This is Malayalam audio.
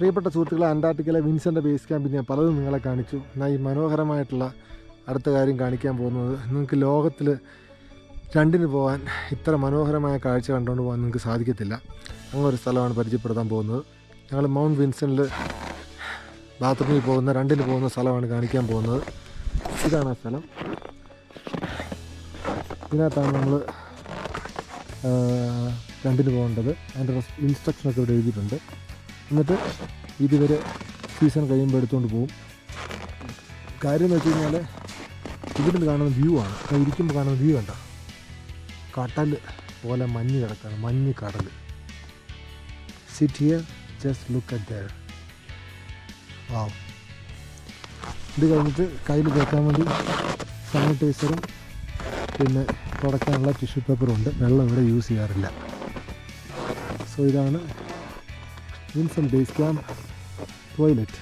പ്രിയപ്പെട്ട സുഹൃത്തുക്കളെ അന്റാർട്ടിക്കയിലെ വിൻസെന്റെ ബേസ് ക്യാമ്പിൽ ഞാൻ പലതും നിങ്ങളെ കാണിച്ചു. എന്നാൽ ഈ മനോഹരമായിട്ടുള്ള അടുത്ത കാര്യം കാണിക്കാൻ പോകുന്നത് നിങ്ങൾക്ക് ലോകത്തിൽ രണ്ടിന് പോകാൻ ഇത്ര മനോഹരമായ കാഴ്ച കണ്ടുകൊണ്ട് പോകാൻ നിങ്ങൾക്ക് സാധിക്കത്തില്ല. അങ്ങനെ ഒരു സ്ഥലമാണ് പരിചയപ്പെടുത്താൻ പോകുന്നത്. ഞങ്ങൾ മൗണ്ട് വിൻസനിൽ ബാത്റൂമിൽ പോകുന്ന രണ്ടിന് പോകുന്ന സ്ഥലമാണ് കാണിക്കാൻ പോകുന്നത്. ഇതാണ് ആ സ്ഥലം. ഇതിനകത്താണ് നമ്മൾ രണ്ടിന് പോകേണ്ടത്. അതിന്റെ ഇൻസ്ട്രക്ഷനൊക്കെ ഇവിടെ എഴുതിയിട്ടുണ്ട്. എന്നിട്ട് ഇതുവരെ സീസൺ കഴിയുമ്പോൾ എടുത്തുകൊണ്ട് പോകും കാര്യം എന്ന് വെച്ച് കഴിഞ്ഞാൽ ഇവിടുന്ന് കാണുന്ന വ്യൂ ആണ്. ഇരിക്കുമ്പോൾ കാണുന്ന വ്യൂ കണ്ട? കടൽ പോലെ മഞ്ഞ് കിടക്കാണ്. മഞ്ഞ് കടൽ sit here just look at there ആ ഇത് കഴിഞ്ഞിട്ട് കയ്യിൽ തേക്കാൻ വേണ്ടി സാനിറ്റൈസറും പിന്നെ തുടക്കാനുള്ള ടിഷ്യൂ പേപ്പറും ഉണ്ട്. വെള്ളം ഇവിടെ യൂസ് ചെയ്യാറില്ല. സോ ഇതാണ് Wilson Base Camp toilet.